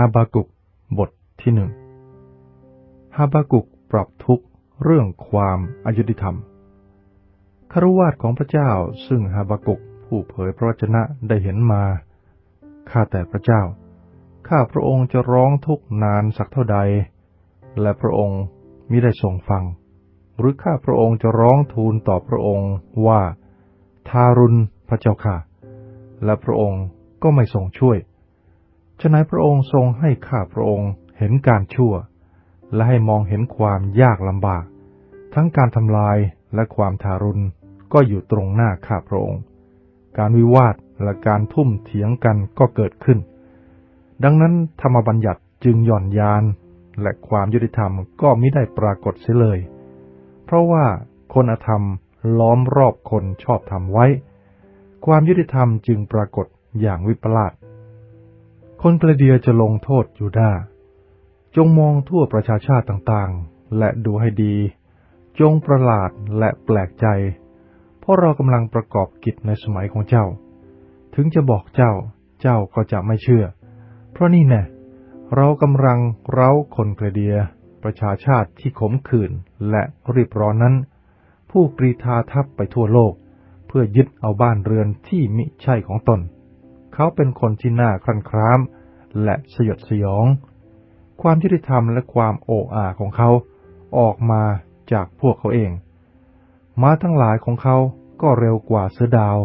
ฮาบากุกบทที่หนึ่งฮาบากุกปรับทุกเรื่องความอายุติธรรมคารวาสของพระเจ้าซึ่งฮาบากุกผู้เผยพระวจนะได้เห็นมา ข้าแต่พระเจ้า ข้าพระองค์จะร้องทุกข์นานสักเท่าใด และพระองค์มิได้ทรงฟัง หรือข้าพระองค์จะร้องทูลต่อพระองค์ว่า ทารุณพระเจ้าค่ะ และพระองค์ก็ไม่ทรงช่วย ฉะนั้นพระองค์ทรงให้ข้าพระองค์เห็นการชั่ว และให้มองเห็นความยากลำบาก ทั้งการทำลายและความทารุณก็อยู่ตรงหน้าข้าพระองค์ การวิวาทและการทุ่มเถียงกันก็เกิดขึ้น ดังนั้นธรรมบัญญัติจึงหย่อนยาน และความยุติธรรมก็ไมิได้ปรากฏเสียเลย เพราะว่าคนอธรรมล้อมรอบคนชอบธรรมไว้ ความยุติธรรมจึงปรากฏอย่างวิปลาส คนกระเดียจะลงโทษอยู่ได้จงมองทั่วประชาชาติต่างๆ และดูให้ดี จงประหลาดและแปลกใจ เพราะเรากำลังประกอบกิจในสมัยของเจ้า ถึงจะบอกเจ้า เจ้าก็จะไม่เชื่อ เพราะนี่แน่เรากำลังเร้าคนกระเดีย ประชาชาติที่ขมขื่นและรีบร้อนนั้น ผู้กรีธาทัพไปทั่วโลก เพื่อยึดเอาบ้านเรือนที่มิใช่ของตน เขาเป็นคนที่น่าครั่นคร้ามและสยดสยอง ความยุติธรรมและความโอ้อาของเขาออกมาจากพวกเขาเอง ม้าทั้งหลายของเขาก็เร็วกว่าเสือดาว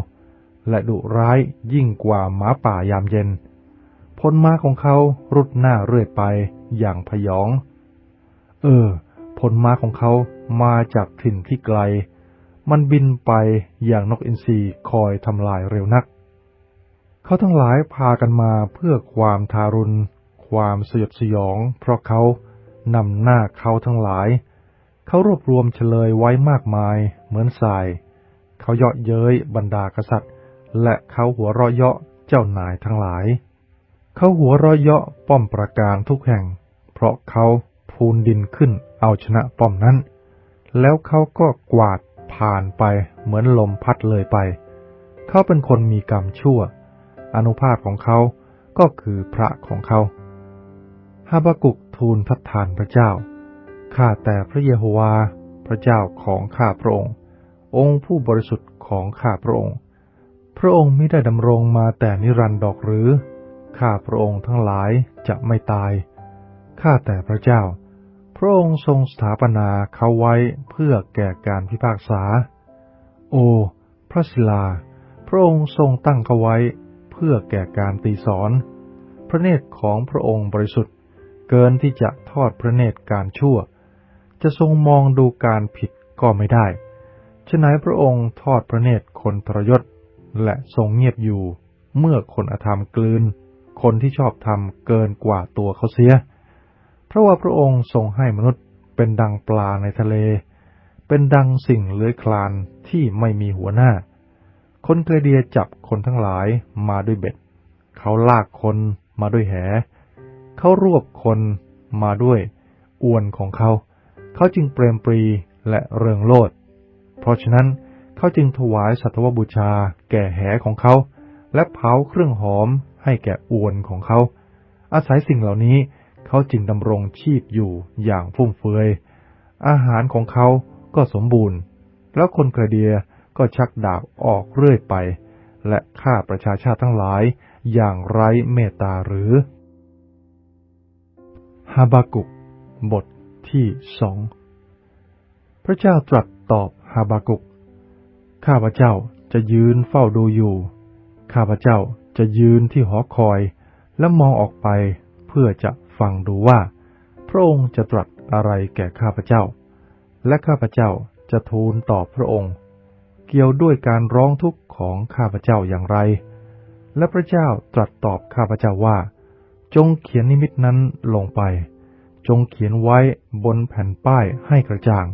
และดุร้ายยิ่งกว่าหมาป่ายามเย็น พลม้าของเขารุดหน้าเรื่อยไปอย่างพยอง เออ พลม้าของเขามาจากถิ่นที่ไกล มันบินไปอย่างนกอินทรีคอยทำลายเร็วนัก เขาทั้งหลายพากันมาเพื่อความทารุณ ความสยดสยอง เพราะเขานำหน้าเขาทั้งหลาย เขารวบรวมเฉลยไว้มากมายเหมือนทราย เขาเยาะเย้ยบรรดากษัตริย์ และเขาหัวเราะเยาะเจ้านายทั้งหลาย เขาหัวเราะเยาะป้อมประการทุกแห่ง เพราะเขาพูนดินขึ้นเอาชนะป้อมนั้น แล้วเขาก็กวาดผ่านไปเหมือนลมพัดเลยไป เขาเป็นคนมีกรรมชั่ว อนุภาพของเขาก็คือพระของเขาฮาบากุกทูลทัดทานพระเจ้า ข้าแต่พระเยโฮวา พระเจ้าของข้าพระองค์ องค์ผู้บริสุทธิ์ของข้าพระองค์ พระองค์ไม่ได้ดำรงมาแต่นิรันดรหรือ ข้าพระองค์ทั้งหลายจะไม่ตาย ข้าแต่พระเจ้า พระองค์ทรงสถาปนาเขาไว้เพื่อแก่การพิพากษา โอ พระศิลา พระองค์ทรงตั้งเขาไว้ พื่อแก่การตีสอน พระเนตรของพระองค์บริสุทธิ์ เกินที่จะทอดพระเนตรการชั่ว จะทรงมองดูการผิดก็ไม่ได้ฉะนั้นพระองค์ทอดพระเนตรคนทรยศ และทรงเงียบอยู่เมื่อคนอธรรมกลืน คนที่ชอบธรรมเกินกว่าตัวเขาเสีย เพราะว่าพระองค์ทรงให้มนุษย์เป็นดังปลาในทะเล เป็นดังสิ่งเลื้อยคลานที่ไม่มีหัวหน้า คนเกรเดียจับคนทั้งหลายมาด้วยเบ็ด เขาลากคนมาด้วยแห เขารวบคนมาด้วยอวนของเขา เขาจึงเปรมปรีและเริงโลด เพราะฉะนั้นเขาจึงถวายสัตวบูชาแก่แหของเขา และเผาเครื่องหอมให้แก่อวนของเขา อาศัยสิ่งเหล่านี้เขาจึงดำรงชีพอยู่อย่างฟุ่มเฟือย อาหารของเขาก็สมบูรณ์ แล้วคนเกรเดีย ก็ชักดาบออกเรื่อยไป และฆ่าประชาชาติทั้งหลายอย่างไร้เมตตาหรือฮาบากุก บทที่สองพระเจ้าตรัสตอบฮาบากุก ข้าพระเจ้าจะยืนเฝ้าดูอยู่ ข้าพระเจ้าจะยืนที่หอคอย และมองออกไปเพื่อจะฟังดูว่า พระองค์จะตรัสอะไรแก่ข้าพระเจ้า และข้าพระเจ้าจะทูลตอบพระองค์ เกี่ยวด้วยการร้องทุกข์ของข้าพเจ้าอย่างไร และพระเจ้าตรัสตอบข้าพเจ้าว่า จงเขียนนิมิตนั้นลงไป จงเขียนไว้บนแผ่นป้ายให้กระจ่าง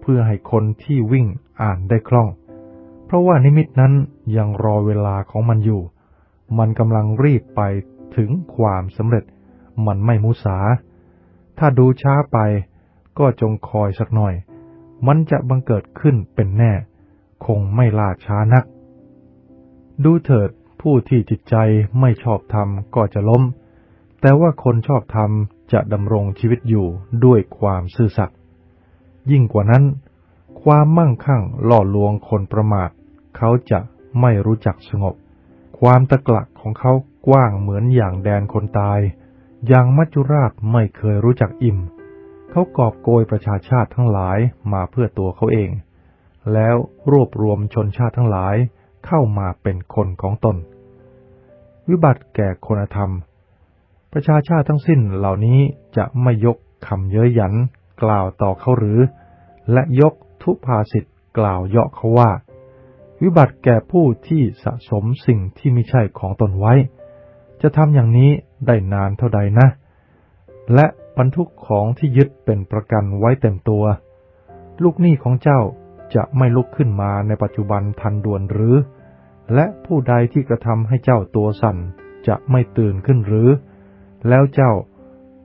เพื่อให้คนที่วิ่งอ่านได้คล่อง เพราะว่านิมิตนั้นยังรอเวลาของมันอยู่ มันกำลังรีบไปถึงความสำเร็จ มันไม่มุสา ถ้าดูช้าไปก็จงคอยสักหน่อย มันจะบังเกิดขึ้นเป็นแน่ คงไม่ล่าช้านัก ดูเถิดผู้ที่จิตใจไม่ชอบธรรมก็จะล้ม แต่ว่าคนชอบธรรมจะดำรงชีวิตอยู่ด้วยความซื่อสัตย์ยิ่งกว่านั้น ความมั่งคั่งหล่อลวงคนประมาท เขาจะไม่รู้จักสงบ ความตะกละของเขากว้างเหมือนอย่างแดนคนตาย อย่างมัจจุราชไม่เคยรู้จักอิ่ม เขากอบโกยประชาชาติทั้งหลายมาเพื่อตัวเขาเอง แล้วรวบรวมชนชาติทั้งหลายเข้ามาเป็นคนของตน วิบัติแก่คนธรรม ประชาชาติทั้งสิ้นเหล่านี้จะไม่ยกคำเย้ยหยันกล่าวต่อเขาหรือ และยกทุพาสิทธิ์กล่าวเยาะเขาว่า วิบัติแก่ผู้ที่สะสมสิ่งที่ไม่ใช่ของตนไว้ จะทำอย่างนี้ได้นานเท่าใดนะ และบรรทุกของที่ยึดเป็นประกันไว้เต็มตัว ลูกหนี้ของเจ้า จะไม่ลุกขึ้นมาในปัจจุบันทันด่วนหรือ และผู้ใดที่กระทำให้เจ้าตัวสั่นจะไม่ตื่นขึ้นหรือ แล้วเจ้า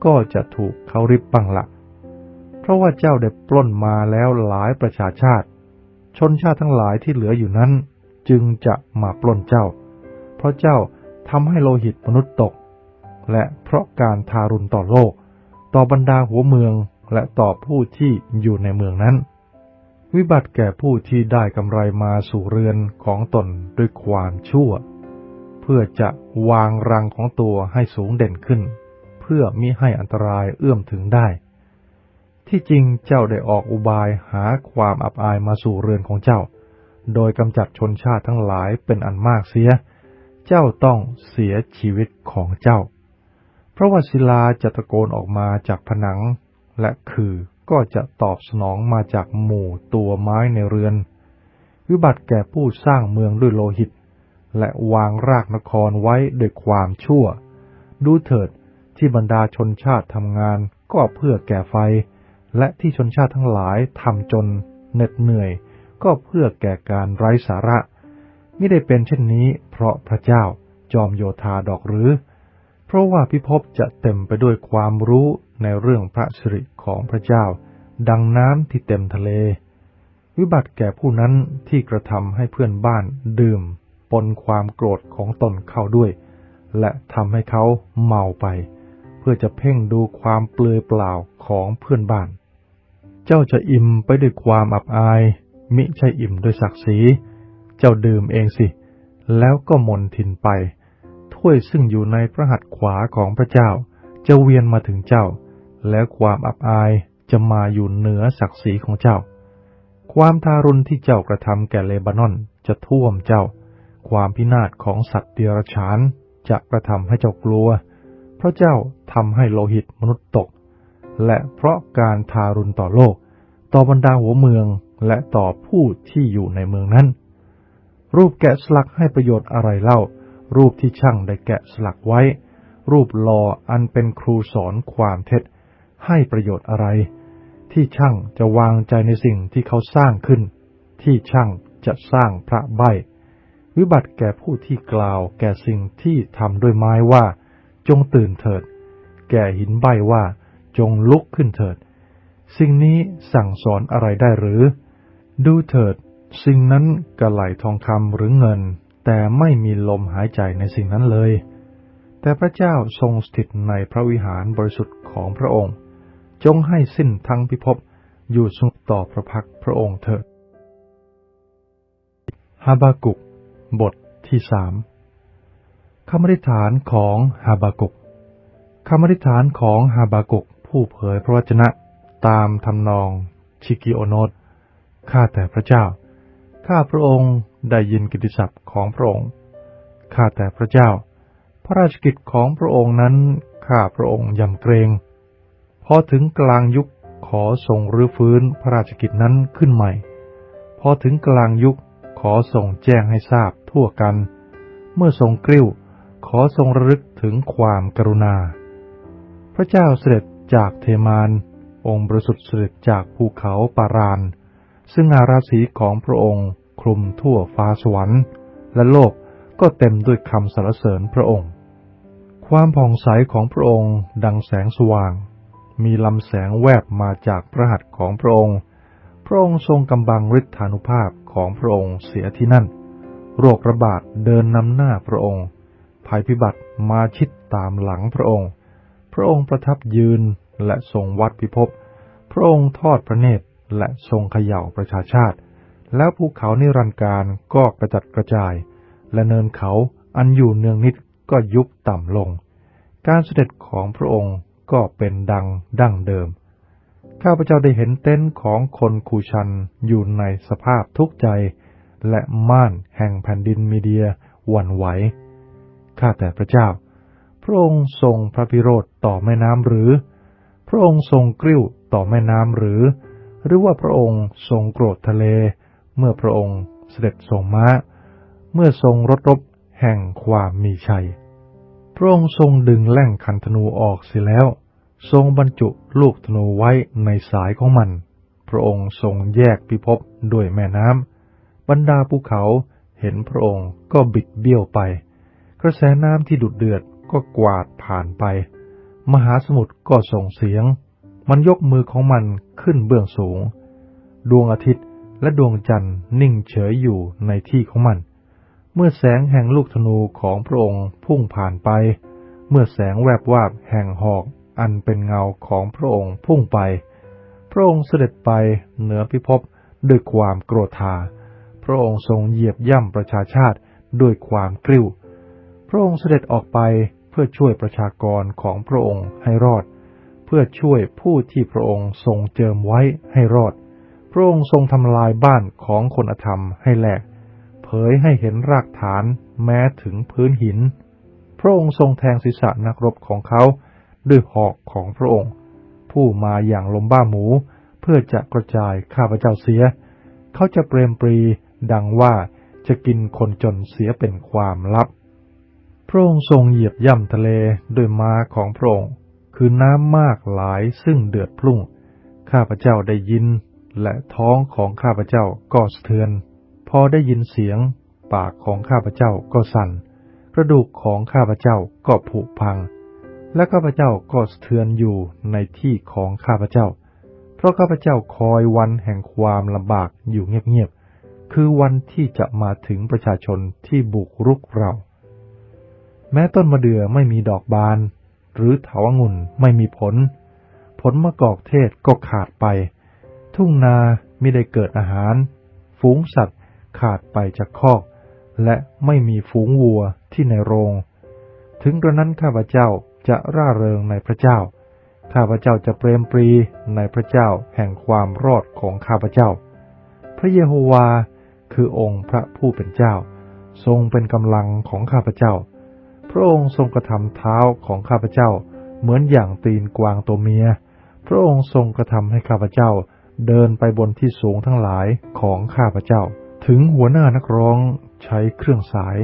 ก็จะถูกเขาริบบังละ เพราะว่าเจ้าได้ปล้นมาแล้วหลายประชาชาติ ชนชาติทั้งหลายที่เหลืออยู่นั้น จึงจะมาปล้นเจ้า เพราะเจ้าทำให้โลหิตมนุษย์ตก และเพราะการทารุณต่อโลก ต่อบรรดาหัวเมืองและต่อผู้ที่อยู่ในเมืองนั้น วิบัติแก่ผู้ที่ได้กำไรมาสู่เรือนของตนด้วยความชั่ว เพื่อจะวางรังของตัวให้สูงเด่นขึ้น เพื่อมิให้อันตรายเอื้อมถึงได้ ที่จริงเจ้าได้ออกอุบายหาความอับอายมาสู่เรือนของเจ้า โดยกำจัดชนชาติทั้งหลายเป็นอันมากเสีย เจ้าต้องเสียชีวิตของเจ้าเพราะว่าศิลาจะตะโกนออกมาจากผนังและคือ ก็จะตอบสนองมาจากหมู่ตัวไม้ในเรือน วิบัติแก่ผู้สร้างเมืองด้วยโลหิต และวางรากนครไว้ด้วยความชั่ว ดูเถิดที่บรรดาชนชาติทำงานก็เพื่อแก่ไฟ และที่ชนชาติทั้งหลายทำจนเหน็ดเหนื่อย ก็เพื่อแก่การไร้สาระไม่ได้เป็นเช่นนี้เพราะพระเจ้าจอมโยธาดอกหรือ เพราะว่าพิภพจะเต็มไปด้วยความรู้ ในเรื่องพระสิริของพระเจ้า ดังน้ำที่เต็มทะเล วิบัติแก่ผู้นั้นที่กระทำให้เพื่อนบ้านดื่ม ปนความโกรธของตนเข้าด้วย และทำให้เขาเมาไป เพื่อจะเพ่งดูความเปลือยเปล่าของเพื่อนบ้าน เจ้าจะอิ่มไปด้วยความอับอาย มิใช่อิ่มด้วยศักดิ์ศรี เจ้าดื่มเองสิ แล้วก็มนทินไปถ้วยซึ่งอยู่ในพระหัตถ์ขวาของพระเจ้าจะเวียนมาถึงเจ้า แล้วความอับอายจะมาอยู่เหนือศักดิ์ศรีของเจ้า ความทารุณที่เจ้ากระทำแก่เลบานอนจะท่วมเจ้า ความพินาศของสัตว์เดรัจฉานจะกระทำให้เจ้ากลัว เพราะเจ้าทำให้โลหิตมนุษย์ตก และเพราะการทารุณต่อโลก ต่อบรรดาหัวเมืองและต่อผู้ที่อยู่ในเมืองนั้น รูปแกะสลักให้ประโยชน์อะไรเล่า รูปที่ช่างได้แกะสลักไว้ รูปหล่ออันเป็นครูสอนความเท็จ ให้ประโยชน์อะไร ที่ช่างจะวางใจในสิ่งที่เขาสร้างขึ้น ที่ช่างจะสร้างพระใบวิบัติแก่ผู้ที่กล่าว แก่สิ่งที่ทำด้วยไม้ว่า จงตื่นเถิด แก่หินใบว่า จงลุกขึ้นเถิด สิ่งนี้สั่งสอนอะไรได้หรือ ดูเถิด สิ่งนั้นกระไหลทองคำหรือเงิน แต่ไม่มีลมหายใจในสิ่งนั้นเลย แต่พระเจ้าทรงสถิตในพระวิหารบริสุทธิ์ของพระองค์ จงให้สิ้นทั้งพิภพอยู่สุขต่อพระพักพระองค์เถิดฮาบากุก บทที่สามคำอธิษฐานของฮาบากุกคำอธิษฐานของฮาบากุกผู้เผยพระวจนะตามทำนองชิกิโอโนตข้าแต่พระเจ้า ข้าพระองค์ได้ยินกิตติศัพท์ของพระองค์ ข้าแต่พระเจ้า พระราชกิจของพระองค์นั้น ข้าพระองค์ยำเกรง พอถึงกลางยุคขอทรงรื้อฟื้นพระราชกิจนั้นขึ้นใหม่ พอถึงกลางยุคขอทรงแจ้งให้ทราบทั่วกัน เมื่อทรงกริ้ว ขอทรงระลึกถึงความกรุณา พระเจ้าเสด็จจากเทมาน องค์บริสุทธิ์เสด็จจากภูเขาปาราน ซึ่งอาราศีของพระองค์คลุมทั่วฟ้าสวรรค์ และโลกก็เต็มด้วยคำสรรเสริญพระองค์ ความผ่องใสของพระองค์ดังแสงสว่าง มีลำแสงแวบมาจากพระหัตถ์ของพระองค์ พระองค์ทรงกำบังฤทธานุภาพของพระองค์เสียที่นั่น โรคระบาดเดินนำหน้าพระองค์ ภัยพิบัติมาชิดตามหลังพระองค์ พระองค์ประทับยืนและทรงวัดพิภพ พระองค์ทอดพระเนตรและทรงเขย่าประชาชาติ แล้วภูเขานิรันดร์การก็กระจัดกระจาย และเนินเขาอันอยู่เนืองนิดก็ยุบต่ำลง การเสด็จของพระองค์ ก็เป็นดังดั้งเดิม ข้าพเจ้าได้เห็นเต็นท์ของคนคูชันอยู่ในสภาพทุกข์ใจ และม่านแห่งแผ่นดินมีเดียวันไหว ข้าแต่พระเจ้า พระองค์ทรงพระพิโรธต่อแม่น้ำหรือ พระองค์ทรงกริ้วต่อแม่น้ำหรือ หรือว่าพระองค์ทรงโกรธทะเล เมื่อพระองค์เสด็จทรงม้า เมื่อทรงรถรบแห่งความมีชัย พระองค์ทรงดึงแหล่งคันธนูออกเสียแล้ว ทรงบรรจุลูกธนูไว้ในสายของมัน พระองค์ทรงแยกพิภพด้วยแม่น้ำบรรดาภูเขาเห็นพระองค์ก็บิดเบี้ยวไป กระแสน้ำที่ดุดเดือดก็กวาดผ่านไป มหาสมุทรก็ส่งเสียง มันยกมือของมันขึ้นเบื้องสูง ดวงอาทิตย์และดวงจันทร์นิ่งเฉยอยู่ในที่ของมัน เมื่อแสงแห่งลูกธนูของพระองค์พุ่งผ่านไป เมื่อแสงแวบวาบแห่งหอกอันเป็นเงาของพระองค์พุ่งไป พระองค์เสด็จไปเหนือพิภพด้วยความโกรธา พระองค์ทรงเหยียบย่ำประชาชาติด้วยความกริ้ว พระองค์เสด็จออกไปเพื่อช่วยประชากรของพระองค์ให้รอด เพื่อช่วยผู้ที่พระองค์ทรงเจิมไว้ให้รอด พระองค์ทรงทำลายบ้านของคนอธรรมให้แหลก เผยให้เห็นรากฐานแม้ถึงพื้นหิน พระองค์ทรงแทงศีรษะนักรบของเขา ด้วยหอกของพระองค์ ผู้มาอย่างลมบ้าหมู เพื่อจะกระจายข้าพเจ้าเสีย เขาจะเปรมปรีดังว่าจะกินคนจนเสียเป็นความลับ พระองค์ทรงเหยียบย่ำทะเลด้วยม้าของพระองค์ คือน้ำมากหลายซึ่งเดือดพลุ่ง ข้าพเจ้าได้ยิน และท้องของข้าพเจ้าก็สะเทือน พอได้ยินเสียง ปากของข้าพเจ้าก็สั่น กระดูกของข้าพเจ้าก็ผุพัง และข้าพเจ้าก็สะเทือนอยู่ในที่ของข้าพเจ้า เพราะข้าพเจ้าคอยวันแห่งความลำบากอยู่เงียบๆ คือวันที่จะมาถึงประชาชนที่บุกรุกเรา แม้ต้นมะเดื่อไม่มีดอกบาน หรือเถาวงุ่นไม่มีผล ผลมะกอกเทศก็ขาดไป ทุ่งนาไม่ได้เกิดอาหาร ฝูงสัตว์ ขาดไปจากคอก และไม่มีฝูงวัวที่ในโรง ถึงกระนั้นข้าพเจ้าจะร่าเริงในพระเจ้า ข้าพเจ้าจะเปรมปรีในพระเจ้าแห่งความรอดของข้าพเจ้า พระเยโฮวาคือองค์พระผู้เป็นเจ้า ทรงเป็นกำลังของข้าพเจ้า พระองค์ทรงกระทำเท้าของข้าพเจ้า เหมือนอย่างตีนกวางตัวเมีย พระองค์ทรงกระทำให้ข้าพเจ้าเดินไปบนที่สูงทั้งหลายของข้าพเจ้า ถึงหัวหน้านักร้องใช้เครื่องสาย